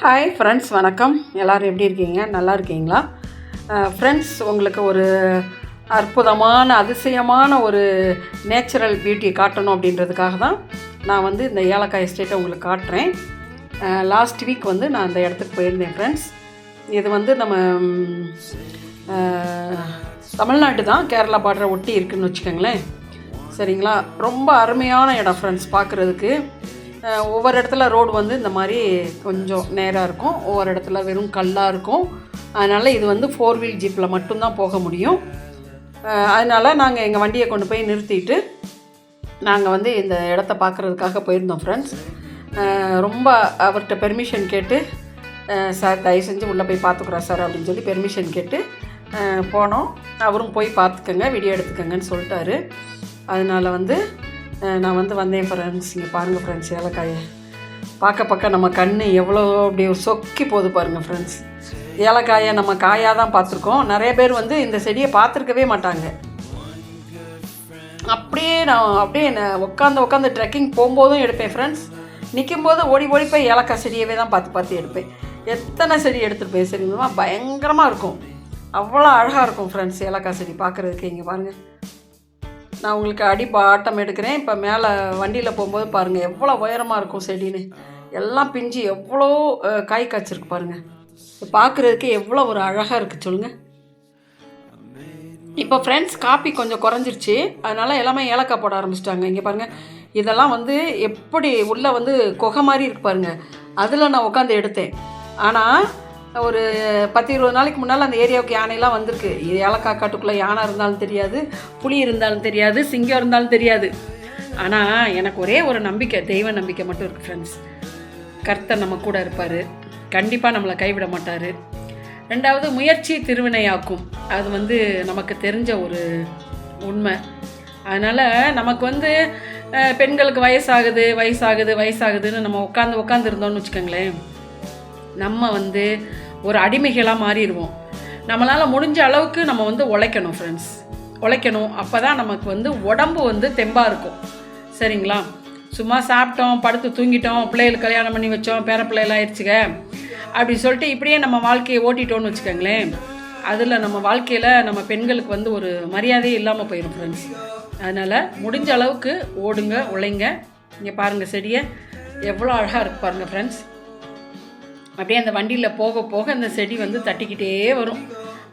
Hi friends வணக்கம். எல்லோரும் எப்படி இருக்கீங்க? நல்லா இருக்கீங்களா? ஃப்ரெண்ட்ஸ் உங்களுக்கு ஒரு அற்புதமான அதிசயமான ஒரு நேச்சுரல் பியூட்டியை காட்டணும் அப்படின்றதுக்காக தான் நான் வந்து இந்த ஏலக்காய் எஸ்டேட்டை உங்களுக்கு காட்டுறேன். லாஸ்ட் வீக் வந்து நான் அந்த இடத்துக்கு போயிருந்தேன் ஃப்ரெண்ட்ஸ் இது வந்து நம்ம தமிழ்நாட்டு தான். கேரளா பாடுற ஒட்டி இருக்குன்னு வச்சுக்கோங்களேன். சரிங்களா? ரொம்ப அருமையான இடம் ஃப்ரெண்ட்ஸ் பார்க்குறதுக்கு. ஒவ்வொரு இடத்துல ரோடு வந்து இந்த மாதிரி கொஞ்சம் நேராக இருக்கும். ஒவ்வொரு இடத்துல வெறும் கல்லாக இருக்கும். அதனால் இது வந்து ஃபோர் வீல் ஜீப்பில் மட்டும்தான் போக முடியும். அதனால் நாங்கள் எங்கள் வண்டியை கொண்டு போய் நிறுத்திட்டு நாங்கள் வந்து இந்த இடத்த பார்க்குறதுக்காக போயிருந்தோம் ஃப்ரெண்ட்ஸ் ரொம்ப அவர்கிட்ட பெர்மிஷன் கேட்டு சார் தயவு செஞ்சு உள்ளே போய் பார்த்துக்குறோம் சார் அப்படின்னு சொல்லி பெர்மிஷன் கேட்டு போனோம். அவரும் போய் பார்த்துக்கோங்க வீடியோ எடுத்துக்கோங்கன்னு சொல்லிட்டாரு. அதனால் வந்து நான் வந்து வந்தேன் ஃப்ரெண்ட்ஸ் இங்கே பாருங்கள் ஃப்ரெண்ட்ஸ் ஏலக்காயை. பார்க்க பார்க்க நம்ம கண் எவ்வளோ அப்படி சொக்கி போகுது பாருங்கள் ஃப்ரெண்ட்ஸ் ஏலக்காயை நம்ம காயாக தான் பார்த்துருக்கோம். நிறைய பேர் வந்து இந்த செடியை பார்த்துருக்கவே மாட்டாங்க. அப்படியே நான் அப்படியே நான் உட்காந்து உட்காந்து ட்ரெக்கிங் போகும்போதும் எடுப்பேன் ஃப்ரெண்ட்ஸ் நிற்கும்போது ஓடி ஓடி போய் ஏலக்காய் செடியவே தான் பார்த்து பார்த்து எடுப்பேன். எத்தனை செடி எடுத்துகிட்டு போய் சரிங்களா பயங்கரமாக இருக்கும். அவ்வளோ அழகாக இருக்கும் ஃப்ரெண்ட்ஸ் ஏலக்காய் செடி பார்க்குறதுக்கு. இங்கே பாருங்கள் நான் உங்களுக்கு அடி பாட்டம் எடுக்கிறேன். இப்போ மேலே வண்டியில் போகும்போது பாருங்கள் எவ்வளோ உயரமாக இருக்கும் செடின்னு. எல்லாம் பிஞ்சு எவ்வளோ காய் காய்ச்சிருக்கு பாருங்கள் பார்க்குறதுக்கு எவ்வளோ ஒரு அழகாக இருக்குது சொல்லுங்கள் இப்போ ஃப்ரெண்ட்ஸ் காப்பி கொஞ்சம் குறைஞ்சிருச்சு. அதனால் எல்லாமே ஏலக்காய் போட ஆரம்பிச்சிட்டாங்க. இங்கே பாருங்கள் இதெல்லாம் வந்து எப்படி உள்ளே வந்து குகை மாதிரி இருக்கு பாருங்கள் அதில் நான் உட்காந்து எடுத்தேன். ஆனால் ஒரு பத்து இருபது நாளைக்கு முன்னால் அந்த ஏரியாவுக்கு யானையெல்லாம் வந்திருக்கு. இது ஏலக்காய் காட்டுக்குள்ளே யானை இருந்தாலும் தெரியாது புலி இருந்தாலும் தெரியாது சிங்கம் இருந்தாலும் தெரியாது. ஆனால் எனக்கு ஒரே ஒரு நம்பிக்கை தெய்வ நம்பிக்கை மட்டும் இருக்குது ஃப்ரெண்ட்ஸ் கர்த்தர் நம்ம கூட இருப்பார். கண்டிப்பாக நம்மளை கைவிட மாட்டார். ரெண்டாவது முயற்சி திருவினையாக்கும். அது வந்து நமக்கு தெரிஞ்ச ஒரு உண்மை. அதனால் நமக்கு வந்து பெண்களுக்கு வயசாகுது வயசாகுது வயசாகுதுன்னு நம்ம உட்காந்து உட்காந்துருந்தோம்னு வச்சுக்கோங்களேன். நம்ம வந்து ஒரு அடிமைகளாக மாறிடுவோம். நம்மளால் முடிஞ்ச அளவுக்கு நம்ம வந்து உழைக்கணும் ஃப்ரெண்ட்ஸ் உழைக்கணும். அப்போ தான் நமக்கு வந்து உடம்பு வந்து தெம்பாக இருக்கும். சரிங்களா? சும்மா சாப்பிட்டோம் படுத்து தூங்கிட்டோம் பிள்ளைகளுக்கு கல்யாணம் பண்ணி வச்சோம் பேர பிள்ளைகள் ஆயிடுச்சுங்க. அப்படி சொல்லிட்டு இப்படியே நம்ம வாழ்க்கையை ஓட்டிட்டோம்னு வச்சுக்கோங்களேன். அதில் நம்ம வாழ்க்கையில் நம்ம பெண்களுக்கு வந்து ஒரு மரியாதையே இல்லாமல் போயிடும் ஃப்ரெண்ட்ஸ் அதனால் முடிஞ்ச அளவுக்கு ஓடுங்க உழைங்க. இங்கே பாருங்கள் செடியை. எவ்வளோ அழகாக இருக்கு பாருங்கள் ஃப்ரெண்ட்ஸ் அப்படியே அந்த வண்டியில் போக போக அந்த செடி வந்து தட்டிக்கிட்டே வரும்.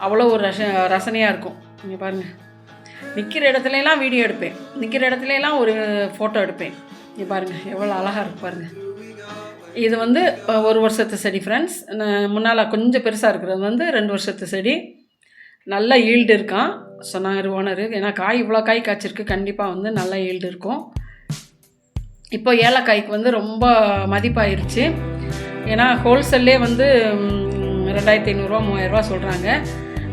அவ்வளோ ஒரு ரச ரசனையாக இருக்கும். நீங்கள் பாருங்கள் நிற்கிற இடத்துலலாம் வீடியோ எடுப்பேன். நிற்கிற இடத்துலலாம் ஒரு ஃபோட்டோ எடுப்பேன். நீங்கள் பாருங்கள் எவ்வளோ அழகாக இருக்கு பாருங்கள் இது வந்து ஒரு வருஷத்து செடி ஃப்ரெண்ட்ஸ் முன்னால் கொஞ்சம் பெருசாக இருக்கிறது வந்து ரெண்டு வருஷத்து செடி. நல்ல ஈல்டு இருக்கான். சொன்னார் ஓனர் ஏன்னா காய் இவ்வளோ காய் காய்ச்சிருக்கு. கண்டிப்பாக வந்து நல்ல ஈல்டு இருக்கும். இப்போ ஏலக்காய்க்கு வந்து ரொம்ப மதிப்பாயிருச்சு. ஏன்னா ஹோல்சேல்லே வந்து ரெண்டாயிரத்தி ஐநூறுரூவா மூவாயிரரூவா சொல்கிறாங்க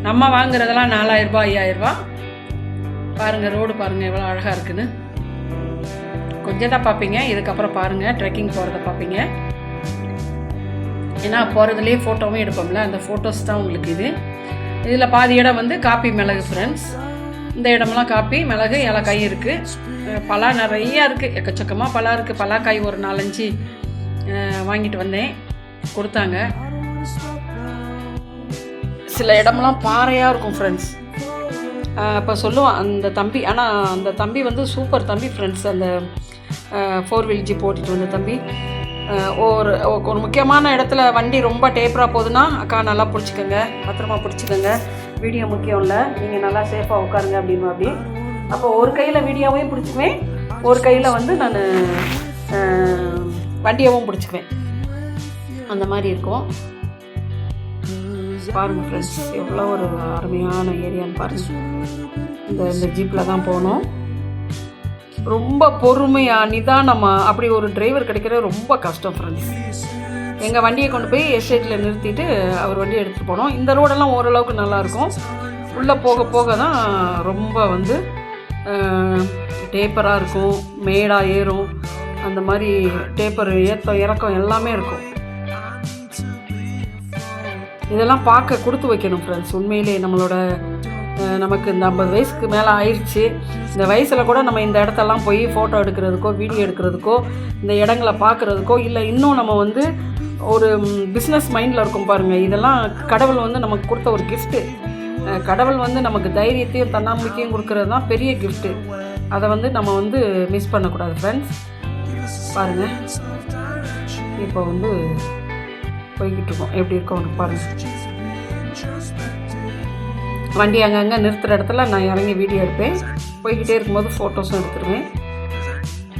நம்ம வாங்குறதெல்லாம் நாலாயிரரூபா ஐயாயிரரூபா. பாருங்கள் ரோடு பாருங்கள் எவ்வளோ அழகாக இருக்குன்னு. கொஞ்சம் தான் பார்ப்பீங்க. இதுக்கப்புறம் பாருங்கள் ட்ரெக்கிங் போகிறத பார்ப்பீங்க. ஏன்னா போகிறதுலேயே ஃபோட்டோவும் எடுப்போம்ல அந்த ஃபோட்டோஸ் தான் உங்களுக்கு இது. இதில் பாதி இடம் வந்து காப்பி மிளகு ஃப்ரெண்ட்ஸ் இந்த இடமெல்லாம் காப்பி மிளகு ஏலக்காய் இருக்குது பலா நிறையா இருக்குது எக்கச்சக்கமாக பலா இருக்குது பலாக்காய் ஒரு நாலஞ்சு வாங்கிட்டு வந்தேன். கொடுத்தாங்க. சில இடமெல்லாம் பாறையாக இருக்கும் ஃப்ரெண்ட்ஸ் இப்போ சொல்லுவான் அந்த தம்பி ஆனால் அந்த தம்பி வந்து சூப்பர் தம்பி ஃப்ரெண்ட்ஸ் அந்த ஃபோர் வீல் ஜிப் ஓட்டிட்டு வந்த தம்பி. ஒரு ஒரு முக்கியமான இடத்துல வண்டி ரொம்ப டேப்பராக போகுதுன்னா அக்கா நல்லா பிடிச்சிக்கோங்க. பத்திரமா பிடிச்சிக்கோங்க. வீடியோ முக்கியம் இல்லை. நீங்கள் நல்லா சேஃபாக உட்காருங்க அப்படின்னு அப்படி. அப்போ ஒரு கையில் வீடியோவையும் பிடிச்சிக்குவேன். ஒரு கையில் வந்து நான் வண்டியவும் பிடிச்சிக்குவேன். அந்த மாதிரி இருக்கும். பாருங்க ஃப்ரெண்ட்ஸ் எவ்வளோ ஒரு அருமையான ஏரியான்னு பாருங்கள் இந்த இந்த ஜீப்பில் தான் போனோம் ரொம்ப பொறுமையாக நிதானமாக அப்படி ஒரு டிரைவர் கிடைக்கிறது ரொம்ப கஷ்டம் ஃப்ரெண்ட்ஸ் எங்கள் வண்டியை கொண்டு போய் எஸ்டேட்டில் நிறுத்திட்டு அவர் வண்டியை எடுத்துகிட்டு போனோம் இந்த ரோடெல்லாம் ஓரளவுக்கு நல்லாயிருக்கும் உள்ளே போக போக தான் ரொம்ப வந்து டேப்பராக இருக்கும் மேடாக ஏறும். அந்த மாதிரி டேப்பர் ஏற்றம் இறக்கம் எல்லாமே இருக்கும். இதெல்லாம் பார்க்க கொடுத்து வைக்கணும் ஃப்ரெண்ட்ஸ் உண்மையிலே நம்மளோட நமக்கு இந்த ஐம்பது வயசுக்கு மேலே ஆயிடுச்சு இந்த வயசில் கூட நம்ம இந்த இடத்தெல்லாம் போய் ஃபோட்டோ எடுக்கிறதுக்கோ வீடியோ எடுக்கிறதுக்கோ இந்த இடங்களை பார்க்குறதுக்கோ இல்லை இன்னும் நம்ம வந்து ஒரு பிஸ்னஸ் மைண்டில் இருக்கும் பாருங்கள் இதெல்லாம் கடவுள் வந்து நமக்கு கொடுத்த ஒரு கிஃப்ட்டு கடவுள் வந்து நமக்கு தைரியத்தையும் தன்னம்பிக்கையும் கொடுக்கறது தான் பெரிய கிஃப்ட்டு அதை வந்து நம்ம வந்து மிஸ் பண்ணக்கூடாது ஃப்ரெண்ட்ஸ் பாருங்கள் இப்போ வந்து போய்கிட்டு இருக்கோம் எப்படி இருக்கோம் பாருங்கள் வண்டி அங்கங்கே நிறுத்துகிற இடத்துல நான் இறங்கி வீடியோ எடுப்பேன். போய்கிட்டே இருக்கும்போது ஃபோட்டோஸும் எடுத்துருவேன்.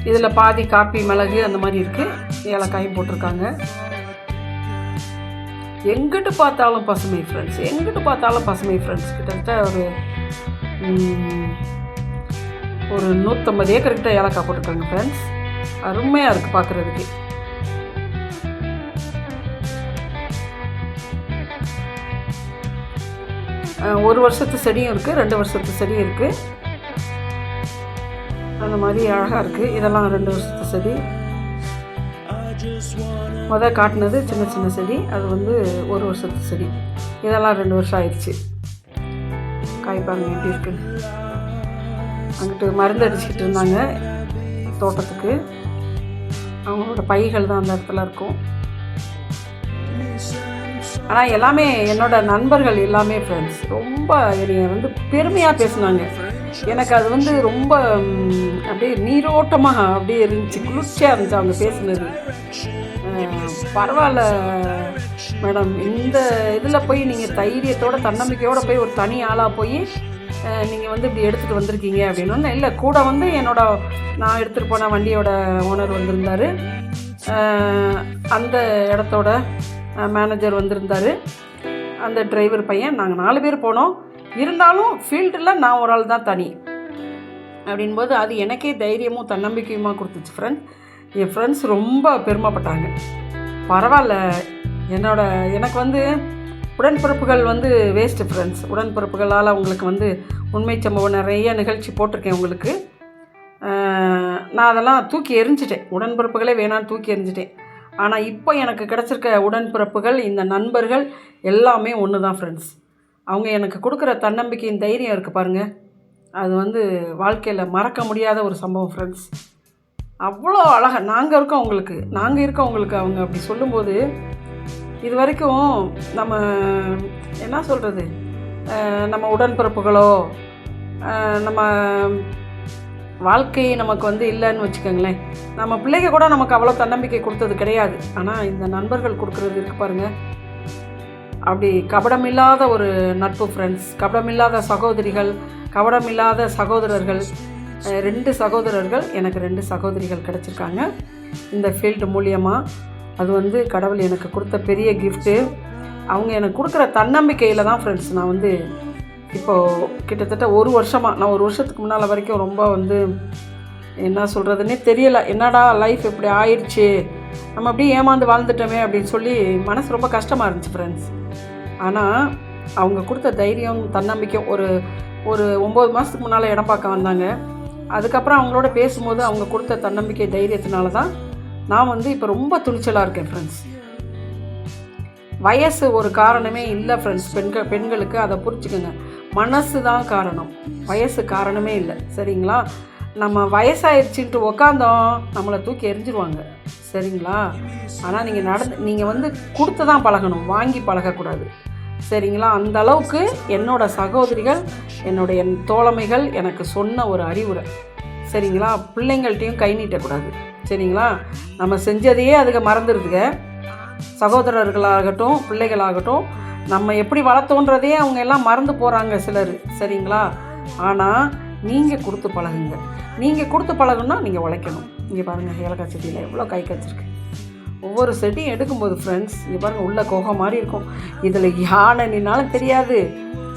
இதில் பாதி காப்பி மிளகு அந்த மாதிரி இருக்குது ஏலக்காயும் போட்டிருக்காங்க. எங்கிட்டு பார்த்தாலும் பசுமை ஃப்ரெண்ட்ஸ் எங்கிட்டு பார்த்தாலும் பசுமை ஃப்ரெண்ட்ஸ் கிட்டத்தட்ட ஒரு ஒரு நூற்றம்பது ஏக்கர்கிட்ட ஏலக்காய் போட்டிருக்காங்க ஃப்ரெண்ட்ஸ் அருமையாக இருக்குது பார்க்குறதுக்கு ஒரு வருஷத்து செடியும் இருக்குது ரெண்டு வருஷத்து செடியும் இருக்குது அந்த மாதிரி அழகாக இருக்குது இதெல்லாம் ரெண்டு வருஷத்து செடி. முத காட்டினது சின்ன சின்ன செடி அது வந்து ஒரு வருஷத்து செடி. இதெல்லாம் ரெண்டு வருஷம் ஆயிடுச்சு. காய் பாருங்க எப்படி இருக்கு அங்கிட்டு மருந்து அடிச்சுக்கிட்டு இருந்தாங்க தோட்டத்துக்கு. அவங்களோட பைகள் தான் அந்த இடத்துல இருக்கும். ஆனால் எல்லாமே என்னோட நண்பர்கள் எல்லாமே ஃப்ரெண்ட்ஸ் ரொம்ப என்னை வந்து பெருமையாக பேசினாங்க. எனக்கு அது வந்து ரொம்ப அப்படியே நீரோட்டமாக அப்படியே இருந்துச்சு. குளிர்ச்சியாக இருந்துச்சு அவங்க பேசுனது. பரவாயில்ல மேடம். இந்த இதில் போய் நீங்கள் தைரியத்தோட தன்னம்பிக்கையோடு போய் ஒரு தனி ஆளாக போய் நீங்கள் வந்து இப்படி எடுத்துகிட்டு வந்திருக்கீங்க அப்படின்னு இல்லை கூட வந்து என்னோட நான் எடுத்துகிட்டு போன வண்டியோட ஓனர் வந்திருந்தார். அந்த இடத்தோட மேனேஜர் வந்திருந்தார். அந்த டிரைவர் பையன் நாங்கள் நாலு பேர் போனோம். இருந்தாலும் ஃபீல்டில் நான் ஒரு ஆள் தான். தனி அப்படின்போது அது எனக்கே தைரியமும் தன்னம்பிக்கையுமா கொடுத்துச்சு ஃப்ரெண்ட் என் ஃப்ரெண்ட்ஸ் ரொம்ப பெருமைப்பட்டாங்க. பரவாயில்ல. என்னோட எனக்கு வந்து உடன்பிறப்புகள் வந்து வேஸ்ட்டு ஃப்ரெண்ட்ஸ் உடன்பிறப்புகளால் உங்களுக்கு வந்து உண்மை சம்பவம் நிறைய நிகழ்ச்சி போட்டிருக்கேன் உங்களுக்கு. நான் அதெல்லாம் தூக்கி எறிஞ்சிட்டேன். உடன்பிறப்புகளே வேணான்னு தூக்கி எரிஞ்சிட்டேன் ஆனால் இப்போ எனக்கு கிடச்சிருக்க உடன்பிறப்புகள் இந்த நண்பர்கள் எல்லாமே ஒன்று தான் ஃப்ரெண்ட்ஸ் அவங்க எனக்கு கொடுக்குற தன்னம்பிக்கையின் தைரியம் இருக்குது பாருங்கள் அது வந்து வாழ்க்கையில் மறக்க முடியாத ஒரு சம்பவம் ஃப்ரெண்ட்ஸ் அவ்வளோ அழகாக நாங்கள் இருக்கோம் அவங்களுக்கு நாங்கள் இருக்கோம் அவங்களுக்கு அவங்க அப்படி சொல்லும்போது இது வரைக்கும் நம்ம என்ன சொல்கிறது நம்ம உடன்பிறப்புகளோ நம்ம வாழ்க்கை நமக்கு வந்து இல்லைன்னு வச்சுக்கோங்களேன். நம்ம பிள்ளைங்க கூட நமக்கு அவ்வளோ தன்னம்பிக்கை கொடுத்தது கிடையாது. ஆனால் இந்த நண்பர்கள் கொடுக்குறது இருக்கு பாருங்கள் அப்படி கபடமில்லாத ஒரு நட்பு ஃப்ரெண்ட்ஸ் கபடமில்லாத சகோதரிகள் கபடமில்லாத சகோதரர்கள் ரெண்டு சகோதரர்கள் எனக்கு ரெண்டு சகோதரிகள் கிடச்சிருக்காங்க. இந்த ஃபீல்டு மூலியமாக அது வந்து கடவுள் எனக்கு கொடுத்த பெரிய கிஃப்ட்டு அவங்க எனக்கு கொடுக்குற தன்னம்பிக்கையில் தான் ஃப்ரெண்ட்ஸ் நான் வந்து இப்போது கிட்டத்தட்ட ஒரு வருஷமாக நான் ஒரு வருஷத்துக்கு முன்னால் வரைக்கும் ரொம்ப வந்து என்ன சொல்கிறதுனே தெரியலை. என்னடா லைஃப் இப்படி ஆயிடுச்சு? நம்ம அப்படியே ஏமாந்து வாழ்ந்துட்டோமே அப்படின்னு சொல்லி மனசு ரொம்ப கஷ்டமாக இருந்துச்சு ஃப்ரெண்ட்ஸ் ஆனால் அவங்க கொடுத்த தைரியம் தன்னம்பிக்கை ஒரு ஒரு ஒம்பது மாதத்துக்கு முன்னால் இடம் பார்க்க வந்தாங்க. அதுக்கப்புறம் அவங்களோட பேசும்போது அவங்க கொடுத்த தன்னம்பிக்கை தைரியத்தினால தான் நான் வந்து இப்போ ரொம்ப துணிச்சலாக இருக்கேன் ஃப்ரெண்ட்ஸ் வயசு ஒரு காரணமே இல்லை ஃப்ரெண்ட்ஸ் பெண்கள் பெண்களுக்கு அதை புரிச்சுக்கோங்க மனசு தான் காரணம். வயசு காரணமே இல்லை. சரிங்களா? நம்ம வயசாயிடுச்சுன்ட்டு உக்காந்தோம் நம்மளை தூக்கி எரிஞ்சிருவாங்க சரிங்களா? ஆனால் நீங்கள் நடந்து நீங்கள் வந்து கொடுத்து தான் பழகணும். வாங்கி பழகக்கூடாது. சரிங்களா? அந்த அளவுக்கு என்னோட சகோதரிகள் என்னுடைய தோழமைகள் எனக்கு சொன்ன ஒரு அறிவுரை. சரிங்களா? பிள்ளைங்கள்ட்டையும் கை நீட்டக்கூடாது. சரிங்களா? நம்ம செஞ்சதையே அதுக்கு மறந்துடுதுங்க சகோதரர்களாகட்டும் பிள்ளைகளாகட்டும் நம்ம எப்படி வளர்த்தோன்றதே அவங்க எல்லாம் மறந்து போகிறாங்க சிலர். சரிங்களா? ஆனால் நீங்கள் கொடுத்து பழகுங்க. நீங்கள் கொடுத்து பழகுன்னா நீங்கள் உழைக்கணும். இங்கே பாருங்கள் ஏலக்காய் செடியில் எவ்வளோ கை காய்ச்சிருக்கு. ஒவ்வொரு செடியும் எடுக்கும்போது ஃப்ரெண்ட்ஸ் இங்கே பாருங்கள் உள்ள குகை மாதிரி இருக்கும். இதில் யானை நின்னாலும் தெரியாது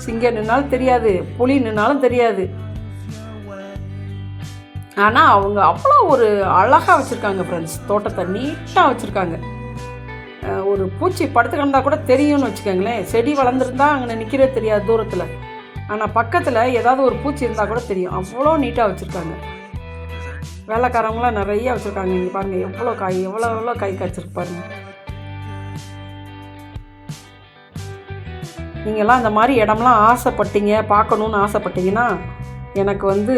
சிங்கம் நின்னாலும் தெரியாது புலி நின்னாலும் தெரியாது. ஆனால் அவங்க அவ்வளோ ஒரு அழகாக வச்சுருக்காங்க ஃப்ரெண்ட்ஸ் தோட்டத்தை நீட்டாக வச்சுருக்காங்க. ஒரு பூச்சி படுத்து கிடந்தா கூட தெரியும்னு வச்சுக்கோங்களேன். செடி வளர்ந்துருந்தா அங்கே நிற்கிறே தெரியாது தூரத்தில். ஆனால் பக்கத்தில் ஏதாவது ஒரு பூச்சி இருந்தால் கூட தெரியும். அவ்வளோ நீட்டாக வச்சுருக்காங்க. வேலைக்காரங்களாம் நிறைய வச்சுருக்காங்க. இங்கே பாருங்கள் எவ்வளோ காய் எவ்வளோ எவ்வளோ காய் காய்ச்சிருக்கு பாருங்க. நீங்கள்லாம் அந்த மாதிரி இடம்லாம் ஆசைப்பட்டீங்க பார்க்கணுன்னு ஆசைப்பட்டீங்கன்னா எனக்கு வந்து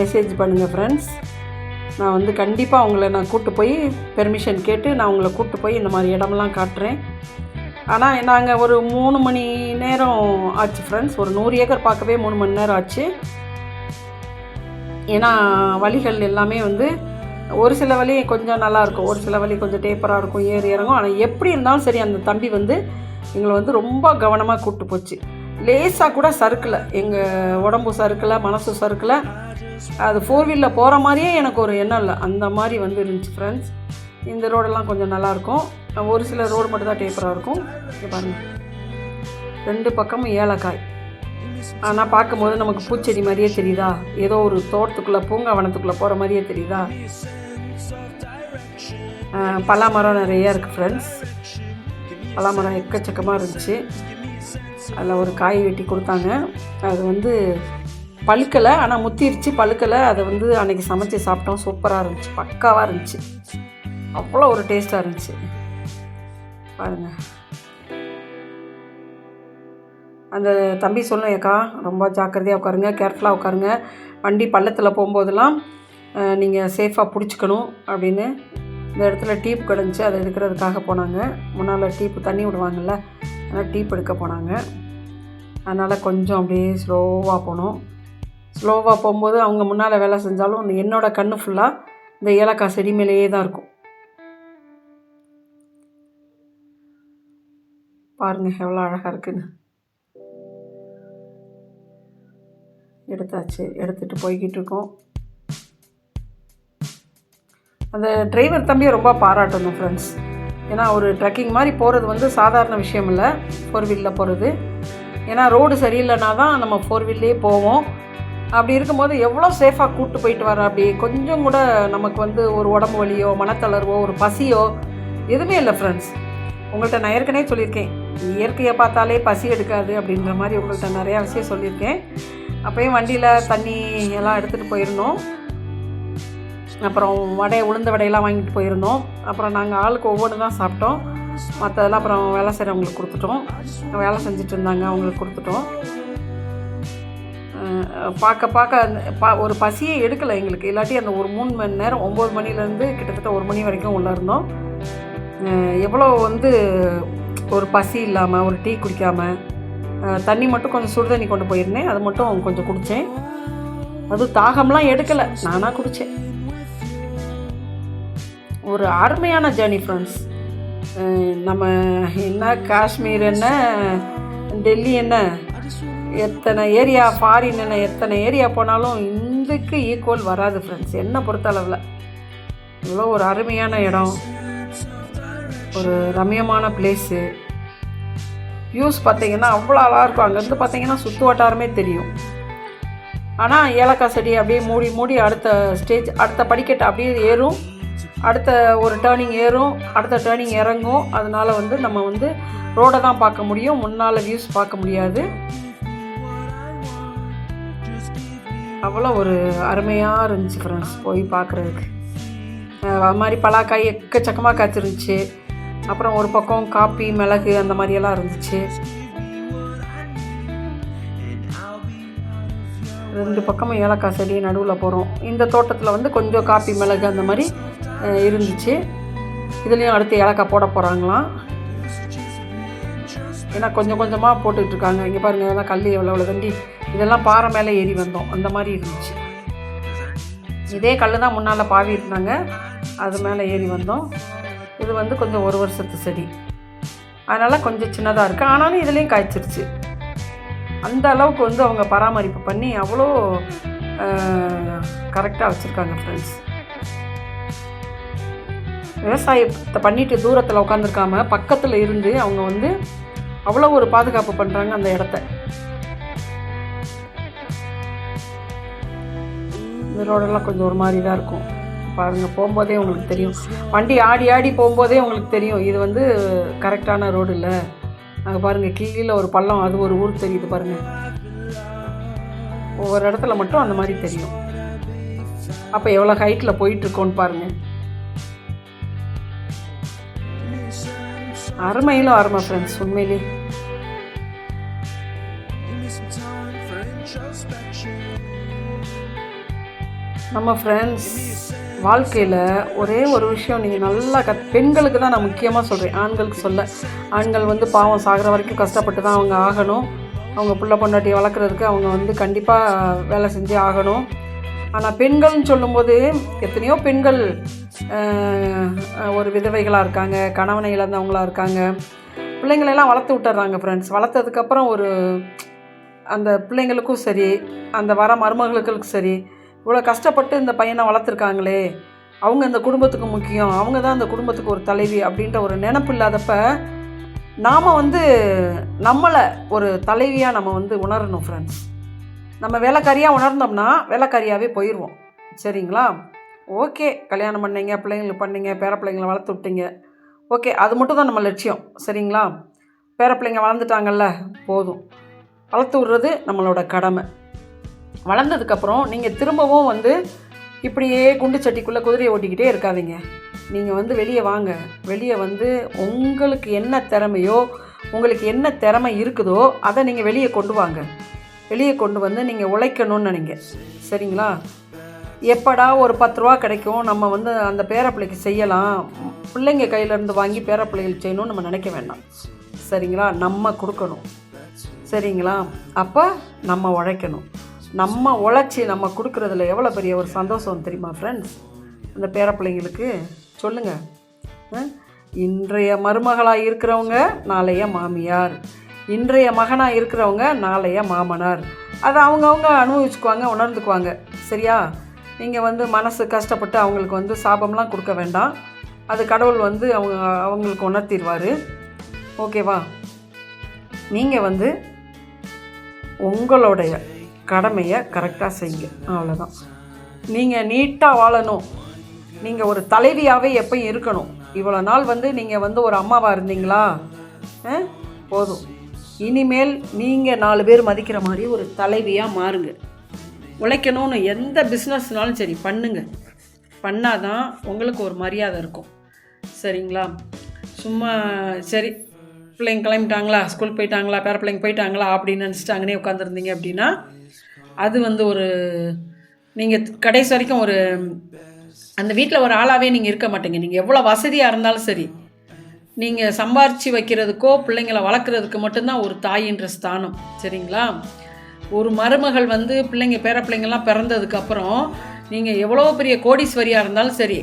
மெசேஜ் பண்ணுங்கள் ஃப்ரெண்ட்ஸ் நான் வந்து கண்டிப்பாக உங்களை நான் கூப்பிட்டு போய் பெர்மிஷன் கேட்டு நான் உங்களை கூப்பிட்டு போய் இந்த மாதிரி இடமெல்லாம் காட்டுறேன். ஆனால் நாங்கள் ஒரு மூணு மணி நேரம் ஆச்சு ஃப்ரெண்ட்ஸ் ஒரு நூறு ஏக்கர் பார்க்கவே மூணு மணி நேரம் ஆச்சு. ஏன்னா வழிகள் எல்லாமே வந்து ஒரு சில வழி கொஞ்சம் நல்லாயிருக்கும் ஒரு சில வழி கொஞ்சம் டேப்பராக இருக்கும் ஏறி இறங்கும். ஆனால் எப்படி இருந்தாலும் சரி அந்த தம்பி வந்து எங்களை வந்து ரொம்ப கவனமாக கூப்பிட்டு போச்சு. லேசாக கூட சறுக்கலை. எங்கள் உடம்பு சறுக்கலை மனசு சறுக்கலை. அது ஃபோர் வீலில் போகிற மாதிரியே எனக்கு ஒரு எண்ணம் இல்லை. அந்த மாதிரி வந்து இருந்துச்சு ஃப்ரெண்ட்ஸ் இந்த ரோடெல்லாம் கொஞ்சம் நல்லாயிருக்கும் ஒரு சில ரோடு மட்டும் தான் டேப்பராக இருக்கும். இங்கே பாருங்கள் ரெண்டு பக்கமும் ஏலக்காய். ஆனால் பார்க்கும்போது நமக்கு பூச்செடி மாதிரியே தெரியுதா? ஏதோ ஒரு தோட்டத்துக்குள்ளே பூங்காவனத்துக்குள்ளே போகிற மாதிரியே தெரியுதா? பலாமரம் நிறையா இருக்குது ஃப்ரெண்ட்ஸ் பலாமரம் எக்கச்சக்கமாக இருந்துச்சு. அதில் ஒரு காய் வெட்டி கொடுத்தாங்க. அது வந்து பழுக்கலை ஆனால் முத்திருச்சு பழுக்கலை. அதை வந்து அன்றைக்கி சமைச்சு சாப்பிட்டோம். சூப்பராக இருந்துச்சு. பக்காவாக இருந்துச்சு. அவ்வளோ ஒரு டேஸ்ட்டாக இருந்துச்சு. பாருங்கள் அந்த தம்பி சொல்லும் ஏக்கா ரொம்ப ஜாக்கிரதையாக உட்காருங்க கேர்ஃபுல்லாக உட்காருங்க. வண்டி பள்ளத்தில் போகும்போதெல்லாம் நீங்கள் சேஃபாக பிடிச்சிக்கணும் அப்படின்னு இந்த இடத்துல டீப் கிடந்துச்சு அதை எடுக்கிறதுக்காக போனாங்க. முன்னால் டீப்பு தண்ணி விடுவாங்கள்ல அதனால் டீப் எடுக்க போனாங்க. அதனால் கொஞ்சம் அப்படியே ஸ்லோவாக போனோம். ஸ்லோவாக போகும்போது அவங்க முன்னால் வேலை செஞ்சாலும் என்னோடய கண்ணு ஃபுல்லாக இந்த ஏலக்காய் செடி மேலேயே தான் இருக்கும். பாருங்கள் எவ்வளோ அழகாக இருக்குன்னு. எடுத்தாச்சு எடுத்துகிட்டு போய்கிட்டு இருக்கோம். அந்த டிரைவர் தம்பியை ரொம்ப பாராட்டணும் ஃப்ரெண்ட்ஸ் ஏன்னா ஒரு ட்ரெக்கிங் மாதிரி போகிறது வந்து சாதாரண விஷயம் இல்லை. ஃபோர் வீலில் போகிறது ஏன்னா ரோடு சரியில்லைனா தான் நம்ம ஃபோர் வீல்லே போவோம். அப்படி இருக்கும்போது எவ்வளோ சேஃபாக கூப்பிட்டு போயிட்டு வர அப்படி? கொஞ்சம் கூட நமக்கு வந்து ஒரு உடம்பு வலியோ மனத்தளர்வோ ஒரு பசியோ எதுவுமே இல்லை ஃப்ரெண்ட்ஸ் உங்கள்கிட்ட நான் ஏற்கனவே சொல்லியிருக்கேன். இயற்கையை பார்த்தாலே பசி எடுக்காது அப்படின்ற மாதிரி உங்கள்கிட்ட நிறையா விஷயம் சொல்லியிருக்கேன். அப்போயும் வண்டியில் தண்ணி எல்லாம் எடுத்துகிட்டு போயிருந்தோம். அப்புறம் வடை உளுந்த வடையெல்லாம் வாங்கிட்டு போயிருந்தோம். அப்புறம் நாங்கள் ஆளுக்கு ஒவ்வொன்று தான் சாப்பிட்டோம். மற்றதெல்லாம் அப்புறம் வேலை செய்கிறவங்களுக்கு கொடுத்துட்டோம். வேலை செஞ்சுட்டு இருந்தாங்க அவங்களுக்கு கொடுத்துட்டோம். பார்க்க பார்க்க அந்த பா ஒரு பசியே எடுக்கலை எங்களுக்கு. இல்லாட்டி அந்த ஒரு மூணு மணி நேரம் ஒம்பது மணிலேருந்து கிட்டத்தட்ட ஒரு மணி வரைக்கும் உள்ளே இருந்தோம். எவ்வளோ வந்து ஒரு பசி இல்லாமல் ஒரு டீ குடிக்காமல் தண்ணி மட்டும் கொஞ்சம் சுடு தண்ணி கொண்டு போயிருந்தேன். அது மட்டும் கொஞ்சம் குடித்தேன். அது தாகம்லாம் எடுக்கலை. நானாக குடித்தேன். ஒரு அருமையான ஜேர்னி ஃப்ரெண்ட்ஸ் நம்ம என்ன காஷ்மீர் என்ன டெல்லி என்ன எத்தனை ஏரியா ஃபாரின் எத்தனை ஏரியா போனாலும் இதுக்கு ஈக்குவல் வராது ஃப்ரெண்ட்ஸ் என்னை பொறுத்தளவில். இவ்வளோ ஒரு அருமையான இடம். ஒரு ரம்யமான பிளேஸு வியூஸ் பார்த்தீங்கன்னா அவ்வளோ அழகாக இருக்கும். அங்கேருந்து பார்த்தீங்கன்னா சுற்று வட்டாரமே தெரியும். ஆனால் ஏலக்காய் செடி அப்படியே மூடி மூடி அடுத்த ஸ்டேஜ் அடுத்த படிக்கட்டு அப்படியே ஏறும். அடுத்த ஒரு டேர்னிங் ஏறும். அடுத்த டேர்னிங் இறங்கும். அதனால் வந்து நம்ம வந்து ரோடை தான் பார்க்க முடியும். முன்னால் வியூஸ் பார்க்க முடியாது. அவ்வளோ ஒரு அருமையாக இருந்துச்சு ஃப்ரெண்ட்ஸ் போய் பார்க்குறதுக்கு. அது மாதிரி பலாக்காய் எக்கச்சக்கமாக காய்ச்சிருந்துச்சு. அப்புறம் ஒரு பக்கம் காப்பி மிளகு அந்த மாதிரியெல்லாம் இருந்துச்சு. ரெண்டு பக்கமும் ஏலக்காய் செடி நடுவில் போகிறோம் இந்த தோட்டத்தில் வந்து கொஞ்சம் காப்பி மிளகு அந்த மாதிரி இருந்துச்சு. இதுலேயும் அடுத்து ஏலக்காய் போட போகிறாங்களாம் ஏன்னா கொஞ்சம் கொஞ்சமாக போட்டுட்ருக்காங்க இங்கே பாருங்கள் இதெல்லாம் கல் எவ்வளோ எவ்வளோ தண்டி. இதெல்லாம் பாறை மேலே ஏறி வந்தோம். அந்த மாதிரி இருந்துச்சு. இதே கல் தான் முன்னால் பாவி இருந்தாங்க. அது மேலே ஏறி வந்தோம். இது வந்து கொஞ்சம் ஒரு வருஷத்து செடி. அதனால் கொஞ்சம் சின்னதாக இருக்குது ஆனாலும் இதுலேயும் காய்ச்சிருச்சு. அந்த அளவுக்கு வந்து அவங்க பராமரிப்பு பண்ணி அவ்வளோ கரெக்டாக வச்சுருக்காங்க ஃப்ரெண்ட்ஸ் விவசாயத்தை பண்ணிட்டு தூரத்தில் உட்காந்துருக்காம பக்கத்தில் இருந்து அவங்க வந்து அவ்வளோ ஒரு பாதுகாப்பு பண்ணுறாங்க அந்த இடத்த. இந்த ரோடெல்லாம் கொஞ்சம் ஒரு மாதிரி தான் இருக்கும். பாருங்கள் போகும்போதே உங்களுக்கு தெரியும். வண்டி ஆடி ஆடி போகும்போதே உங்களுக்கு தெரியும். இது வந்து கரெக்டான ரோடு இல்லை. அங்கே பாருங்கள் கீழே ஒரு பள்ளம் அது ஒரு ஊர் தெரியுது பாருங்கள் ஒவ்வொரு இடத்துல மட்டும் அந்த மாதிரி தெரியும். அப்போ எவ்வளோ ஹைட்டில் போயிட்டுருக்கோன்னு பாருங்கள் அருமையிலும் அருமை ஃப்ரெண்ட்ஸ் உண்மையிலே. நம்ம ஃப்ரெண்ட்ஸ் வாழ்க்கையில் ஒரே ஒரு விஷயம் நீங்கள் நல்லா கத் பெண்களுக்கு தான் நான் முக்கியமாக சொல்கிறேன் ஆண்களுக்கு சொல்ல. ஆண்கள் வந்து பாவம் சாகிற வரைக்கும் கஷ்டப்பட்டு தான் அவங்க ஆகணும். அவங்க புள்ள பொண்டாட்டியை வளர்க்குறதுக்கு அவங்க வந்து கண்டிப்பாக வேலை செஞ்சு ஆகணும். ஆனால் பெண்கள்னு சொல்லும்போது எத்தனையோ பெண்கள் ஒரு விதவைகளாக இருக்காங்க கணவனை இழந்தவங்களா இருக்காங்க. பிள்ளைங்களெல்லாம் வளர்த்து விட்டுறாங்க ஃப்ரெண்ட்ஸ் வளர்த்ததுக்கப்புறம் ஒரு அந்த பிள்ளைங்களுக்கும் சரி அந்த வர மருமகளுக்கும் சரி இவ்வளோ கஷ்டப்பட்டு இந்த பையனை வளர்த்துருக்காங்களே. அவங்க இந்த குடும்பத்துக்கு முக்கியம். அவங்க தான் இந்த குடும்பத்துக்கு ஒரு தலைவி அப்படின்ற ஒரு நினப்பு இல்லாதப்ப நாம் வந்து நம்மளை ஒரு தலைவியாக நம்ம வந்து உணரணும் ஃப்ரெண்ட்ஸ் நம்ம வேலைக்காரியாக உணர்ந்தோம்னா வேலைக்காரியாகவே போயிடுவோம் சரிங்களா? ஓகே. கல்யாணம் பண்ணீங்க பிள்ளைங்களுக்கு பண்ணீங்க பேர பிள்ளைங்களை வளர்த்து விட்டீங்க. ஓகே. அது மட்டும் தான் நம்ம லட்சியம். சரிங்களா? பேர பிள்ளைங்க வளர்ந்துட்டாங்கல்ல போதும். வளர்த்து விடுறது நம்மளோட கடமை. வளர்ந்ததுக்கப்புறம் நீங்கள் திரும்பவும் வந்து இப்படியே குண்டு சட்டிக்குள்ளே குதிரையை ஓட்டிக்கிட்டே இருக்காதீங்க. நீங்கள் வந்து வெளியே வாங்க. வெளியே வந்து உங்களுக்கு என்ன திறமையோ உங்களுக்கு என்ன திறமை இருக்குதோ அதை நீங்கள் வெளியே கொண்டு வாங்க. வெளியே கொண்டு வந்து நீங்கள் உழைக்கணும்னு நினைங்க. சரிங்களா? எப்படா ஒரு பத்து ரூபா கிடைக்கும் நம்ம வந்து அந்த பேரப்பிள்ளைக்கு செய்யலாம். பிள்ளைங்க கையிலேருந்து வாங்கி பேரப்பிள்ளைகள் செய்யணும்னு நம்ம நினைக்க வேண்டாம். சரிங்களா? நம்ம கொடுக்கணும். சரிங்களா? அப்போ நம்ம உழைக்கணும். நம்ம உழைச்சி நம்ம கொடுக்குறதுல எவ்வளோ பெரிய ஒரு சந்தோஷம் தெரியுமா ஃப்ரெண்ட்ஸ் அந்த பேரப்பிள்ளைங்களுக்கு சொல்லுங்கள் இன்றைய மருமகளாக இருக்கிறவங்க நாளைய மாமியார். இன்றைய மகனாக இருக்கிறவங்க நாளைய மாமனார். அதை அவங்கவுங்க அனுபவிச்சுக்குவாங்க உணர்ந்துக்குவாங்க. சரியா? நீங்கள் வந்து மனசு கஷ்டப்பட்டு அவங்களுக்கு வந்து சாபம்லாம் கொடுக்க வேண்டாம். அது கடவுள் வந்து அவங்க அவங்களுக்கு உணர்த்திடுவார். ஓகேவா? நீங்கள் வந்து உங்களுடைய கடமையை கரெக்டாக செய்யுங்க. அவ்வளோதான் நீங்கள் நீட்டாக வாழணும். நீங்கள் ஒரு தலைவியாகவே எப்பயும் இருக்கணும். இவ்வளோ நாள் வந்து நீங்கள் வந்து ஒரு அம்மாவாக இருந்தீங்களா? ஆ? போதும். இனிமேல் நீங்கள் நாலு பேர் மதிக்கிற மாதிரி ஒரு தலைவியாக மாறுங்க. உழைக்கணும்னு எந்த பிஸ்னஸ்னாலும் சரி பண்ணுங்க. பண்ணாதான் உங்களுக்கு ஒரு மரியாதை இருக்கும். சரிங்களா? சும்மா சரி பிள்ளைங்க கிளம்பிட்டாங்களா? ஸ்கூல் போயிட்டாங்களா? பேர பிள்ளைங்க போயிட்டாங்களா? அப்படின்னு நினச்சிட்டாங்கன்னே உட்காந்துருந்தீங்க அப்படின்னா அது வந்து ஒரு நீங்கள் கடைசி வரைக்கும் ஒரு அந்த வீட்டில் ஒரு ஆளாகவே நீங்கள் இருக்க மாட்டீங்க. நீங்கள் எவ்வளோ வசதியாக இருந்தாலும் சரி. நீங்கள் சம்பாரித்து வைக்கிறதுக்கோ பிள்ளைங்களை வளர்க்குறதுக்கு மட்டும்தான் ஒரு தாயின்ற ஸ்தானம். சரிங்களா? ஒரு மருமகள் வந்து பிள்ளைங்க பேர பிள்ளைங்கள்லாம் பிறந்ததுக்கப்புறம் நீங்கள் எவ்வளோ பெரிய கோடீஸ்வரியாக இருந்தாலும் சரி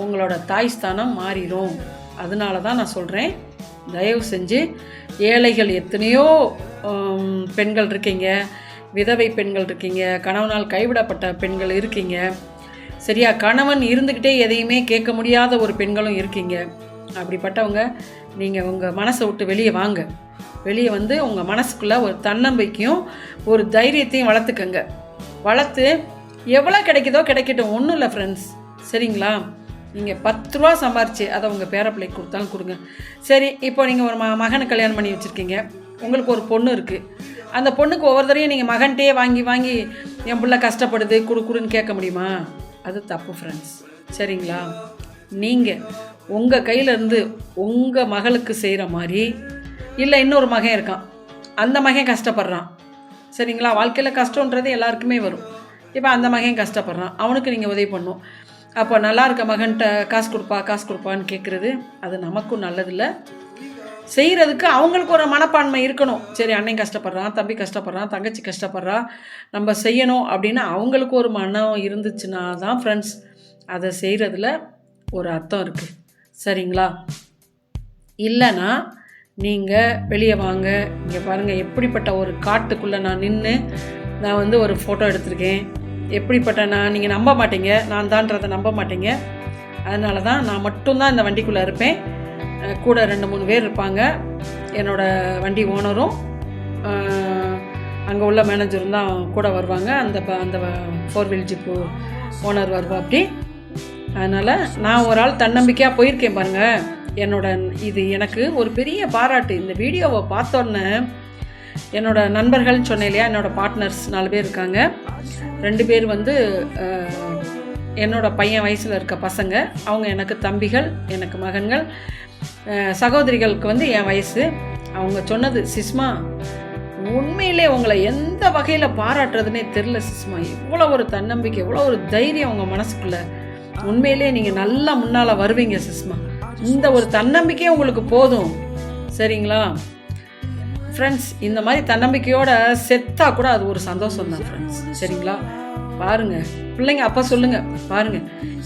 உங்களோட தாய் ஸ்தானம் மாறிடும் அதனால தான் நான் சொல்கிறேன் தயவு செஞ்சு ஏழைகள் எத்தனையோ பெண்கள் இருக்கீங்க. விதவை பெண்கள் இருக்கீங்க கணவனால் கைவிடப்பட்ட பெண்கள் இருக்கீங்க. சரியா கணவன் இருந்துக்கிட்டே எதையுமே கேட்க முடியாத ஒரு பெண்களும் இருக்கீங்க. அப்படிப்பட்டவங்க நீங்கள் உங்கள் மனசை விட்டு வெளியே வாங்க. வெளியே வந்து உங்கள் மனசுக்குள்ளே ஒரு தன்னம்பிக்கையும் ஒரு தைரியத்தையும் வளர்த்துக்கங்க. வளர்த்து எவ்வளோ கிடைக்குதோ கிடைக்கட்டும் ஒன்றும் இல்லை ஃப்ரெண்ட்ஸ் சரிங்களா? நீங்கள் பத்து ரூபா சம்பாரிச்சு அதை உங்கள் பேரப்பிள்ளைக்கு கொடுத்தாலும் கொடுங்க. சரி இப்போ நீங்கள் ஒரு ம மகனை கல்யாணம் பண்ணி வச்சுருக்கீங்க. உங்களுக்கு ஒரு பொண்ணு இருக்குது அந்த பொண்ணுக்கு ஒவ்வொரு தடவையும் நீங்கள் மகன்ட்டே வாங்கி வாங்கி என் பிள்ளை கஷ்டப்படுது குடு குடுன்னு கேட்க முடியுமா? அது தப்பு ஃப்ரெண்ட்ஸ் சரிங்களா? நீங்கள் உங்கள் கையிலேருந்து உங்கள் மகளுக்கு செய்கிற மாதிரி இல்லை இன்னொரு மகன் இருக்கான் அந்த மகன் கஷ்டப்படுறான். சரிங்களா? வாழ்க்கையில் கஷ்டன்றது எல்லாருக்குமே வரும். இப்போ அந்த மகன் கஷ்டப்படுறான் அவனுக்கு நீங்கள் உதவி பண்ணும். அப்போ நல்லா இருக்க மகன்கிட்ட காசு கொடுப்பா காசு கொடுப்பான்னு கேட்குறது அது நமக்கும் நல்லதில்லை. செய்கிறதுக்கு அவங்களுக்கு ஒரு மனப்பான்மை இருக்கணும். சரி அண்ணன் கஷ்டப்படுறான் தம்பி கஷ்டப்படுறான் தங்கச்சி கஷ்டப்படுறா நம்ம செய்யணும் அப்படின்னு அவங்களுக்கு ஒரு மனம் இருந்துச்சுன்னா தான் ஃப்ரெண்ட்ஸ் அதை செய்கிறதுல ஒரு அர்த்தம் இருக்குது சரிங்களா? இல்லைன்னா நீங்கள் வெளியே வாங்க. இங்கே பாருங்கள் எப்படிப்பட்ட ஒரு காட்டுக்குள்ளே நான் நின்று நான் வந்து ஒரு ஃபோட்டோ எடுத்திருக்கேன். எப்படிப்பட்ட நான் நீங்கள் நம்ப மாட்டீங்க நான் தான்றதை நம்ப மாட்டீங்க. அதனால தான் நான் மட்டும்தான் இந்த வண்டிக்குள்ளே இருப்பேன். கூட ரெண்டு மூணு பேர் இருப்பாங்க. என்னோட வண்டி ஓனரும் அங்கே உள்ள மேனேஜரும் தான் கூட வருவாங்க. அந்த ப அந்த ஃபோர் வீல் ஜிப்பு ஓனர் வருவா அப்படி அதனால் நான் ஒரு ஆள் தன்னம்பிக்கையாக போயிருக்கேன் பாருங்கள் என்னோட இது எனக்கு ஒரு பெரிய பாராட்டு. இந்த வீடியோவை பார்த்தோன்னே என்னோட நண்பர்கள்னு சொன்னேன் இல்லையா என்னோட பார்ட்னர்ஸ் நாலு பேர் இருக்காங்க. ரெண்டு பேர் வந்து என்னோடய என்னோட பையன் வயசில் இருக்க பசங்க. அவங்க எனக்கு தம்பிகள் எனக்கு மகன்கள். சகோதரிகளுக்கு வந்து என் வயசு. அவங்க சொன்னது சிஸ்மா உண்மையிலே உங்களை எந்த வகையில் பாராட்டுறதுனே தெரில சிஸ்மா. இவ்வளோ ஒரு தன்னம்பிக்கை இவ்வளோ ஒரு தைரியம் உங்கள் மனசுக்குள்ளே. உண்மையிலே நீங்கள் நல்லா முன்னால் வருவீங்க சிஸ்மா. இந்த ஒரு தன்னம்பிக்கையே உங்களுக்கு போதும். சரிங்களா? ஃப்ரெண்ட்ஸ் இந்த மாதிரி தன்னம்பிக்கையோட செத்தா கூட அது ஒரு சந்தோஷம் தான் ஃப்ரெண்ட்ஸ் சரிங்களா? பாருங்க. பிள்ளைங்க அப்பா சொல்லுங்க. பாருங்க.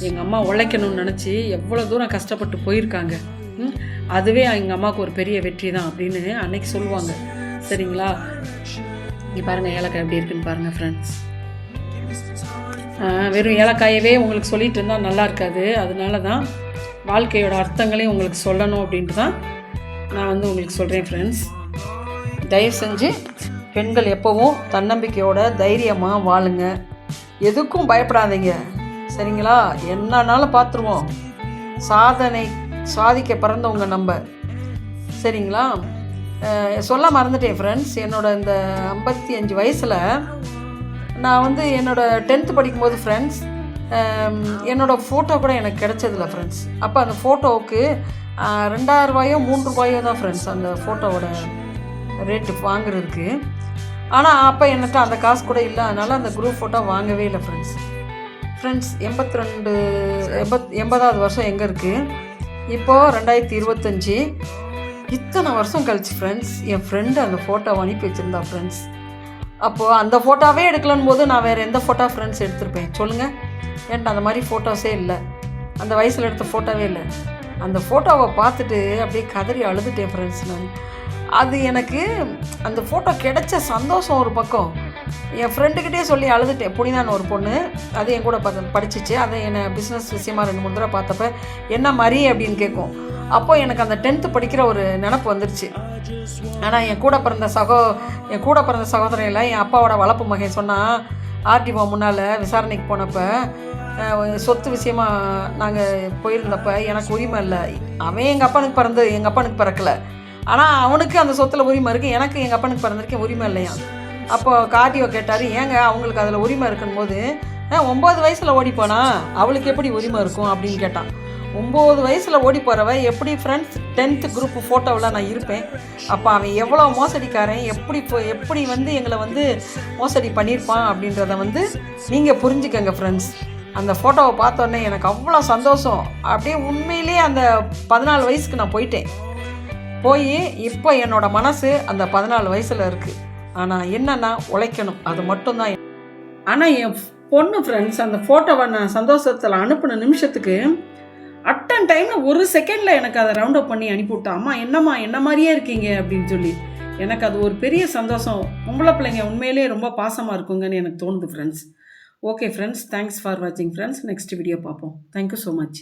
எங்கள் அம்மா உழைக்கணும்னு நினச்சி எவ்வளோ தூரம் கஷ்டப்பட்டு போயிருக்காங்க. அதுவே எங்கள் அம்மாவுக்கு ஒரு பெரிய வெற்றி தான் அப்படின்னு அன்னைக்கு சொல்லுவாங்க. சரிங்களா? இங்கே பாருங்கள் ஏலக்காய் எப்படி இருக்குன்னு பாருங்கள் ஃப்ரெண்ட்ஸ் வெறும் ஏலக்காயவே உங்களுக்கு சொல்லிட்டு இருந்தால் நல்லா இருக்காது. அதனால தான் வாழ்க்கையோட அர்த்தங்களையும் உங்களுக்கு சொல்லணும் அப்படின்ட்டு தான் நான் வந்து உங்களுக்கு சொல்கிறேன் ஃப்ரெண்ட்ஸ் தயவு செஞ்சு பெண்கள் எப்போவும் தன்னம்பிக்கையோட தைரியமாக வாழுங்க. எதுக்கும் பயப்படாதீங்க. சரிங்களா? என்னன்னாலும் பார்த்துருவோம். சாதனை சாதிக்க பிறந்தவங்க நம்ம. சரிங்களா? சொல்ல மறந்துட்டேன் ஃப்ரெண்ட்ஸ் என்னோடய இந்த ஐம்பத்தி அஞ்சு வயசில் நான் வந்து என்னோட டென்த்து படிக்கும்போது ஃப்ரெண்ட்ஸ் என்னோடய ஃபோட்டோ கூட எனக்கு கிடைச்சதில்ல ஃப்ரெண்ட்ஸ் அப்போ அந்த ஃபோட்டோவுக்கு ரெண்டாயிரம் ரூபாயோ மூன்று ரூபாயோ தான் ஃப்ரெண்ட்ஸ் அந்த ஃபோட்டோவோட ரேட்டு வாங்குறதுக்கு. ஆனால் அப்போ என்கிட்ட அந்த காசு கூட இல்லை. அதனால் அந்த குரூப் ஃபோட்டோ வாங்கவே இல்லை ஃப்ரெண்ட்ஸ் ஃப்ரெண்ட்ஸ் எண்பத்தி ரெண்டு எண்பத் எண்பதாவது வருஷம் எங்கே இருக்குது இப்போது ரெண்டாயிரத்தி இருபத்தஞ்சி இத்தனை வருஷம் கழிச்சு ஃப்ரெண்ட்ஸ் என் ஃப்ரெண்டு அந்த ஃபோட்டோவை அனுப்பி வச்சுருந்தா ஃப்ரெண்ட்ஸ் அப்போது அந்த ஃபோட்டோவே எடுக்கலன்னு போது நான் வேறு எந்த ஃபோட்டோ ஃப்ரெண்ட்ஸ் எடுத்திருப்பேன்? சொல்லுங்கள் ஏன்ட்டு அந்த மாதிரி ஃபோட்டோஸே இல்லை. அந்த வயசில் எடுத்த ஃபோட்டோவே இல்லை. அந்த ஃபோட்டோவை பார்த்துட்டு அப்படியே கதறி அழுதுட்டேன் ஃப்ரெண்ட்ஸ் நான். அது எனக்கு அந்த ஃபோட்டோ கிடைச்ச சந்தோஷம் ஒரு பக்கம். என் ஃப்ரெண்டுக்கிட்டே சொல்லி அழுதுட்டேன். புனிதான்னு ஒரு பொண்ணு. அது என் கூட பார்த்து படிச்சிச்சு. அதை என்னை பிஸ்னஸ் விஷயமா ரெண்டு மூணு தடவை பார்த்தப்ப என்ன மாதிரி அப்படின்னு கேட்கும். அப்போ எனக்கு அந்த டென்த்து படிக்கிற ஒரு நினப்பு வந்துருச்சு. ஆனால் என் கூட பிறந்த சகோ என் கூட பிறந்த சகோதரியில் என் அப்பாவோட வளர்ப்பு மகன் சொன்னால் ஆர்டிஓ முன்னால் விசாரணைக்கு போனப்போ சொத்து விஷயமா நாங்கள் போயிருந்தப்ப எனக்கு உரிமை இல்லை. அவன் எங்கள் அப்பனுக்கு பிறந்து எங்கள் அப்பனுக்கு பிறக்கல. ஆனால் அவனுக்கு அந்த சொத்தில் உரிமை இருக்குது எனக்கு எங்கள் அப்பனுக்கு பிறந்திருக்கேன் உரிமை இல்லையா அப்போ கார்டியோ கேட்டார் ஏங்க அவங்களுக்கு அதில் உரிமை இருக்குன்னு போது ஒம்பது வயசில் ஓடி போனா அவளுக்கு எப்படி உரிமை இருக்கும்? அப்படின்னு கேட்டான். ஒம்பது வயசில் ஓடி போகிறவ எப்படி ஃப்ரெண்ட்ஸ் டென்த்து குரூப் ஃபோட்டோவில் நான் இருப்பேன்? அப்போ அவன் எவ்வளோ மோசடிக்காரன்? எப்படி இப்போ எப்படி வந்து எங்களை வந்து மோசடி பண்ணியிருப்பான் அப்படின்றத வந்து நீங்கள் புரிஞ்சுக்கங்க ஃப்ரெண்ட்ஸ் அந்த ஃபோட்டோவை பார்த்தோன்னே எனக்கு அவ்வளோ சந்தோஷம். அப்படியே உண்மையிலே அந்த பதினாலு வயசுக்கு நான் போயிட்டேன். போய் இப்போ என்னோடய மனசு அந்த பதினாலு வயசில் இருக்குது ஆனால் என்னன்னா உழைக்கணும். அது மட்டும்தான். ஆனால் என் பொண்ணு ஃப்ரெண்ட்ஸ் அந்த ஃபோட்டோவை நான் சந்தோஷத்தில் அனுப்பின நிமிஷத்துக்கு அட்டன் டைமில் ஒரு செகண்டில் எனக்கு அதை ரவுண்ட் அப் பண்ணி அனுப்பிவிட்டா அம்மா என்னம்மா என்ன மாதிரியே இருக்கீங்க? அப்படின்னு சொல்லி. எனக்கு அது ஒரு பெரிய சந்தோஷம். பொம்பளை பிள்ளைங்க உண்மையிலேயே ரொம்ப பாசமாக இருக்குங்கன்னு எனக்கு தோணுது friends okay friends thanks for வாட்சிங் ஃப்ரெண்ட்ஸ் நெக்ஸ்ட் வீடியோ பார்ப்போம். Thank you so much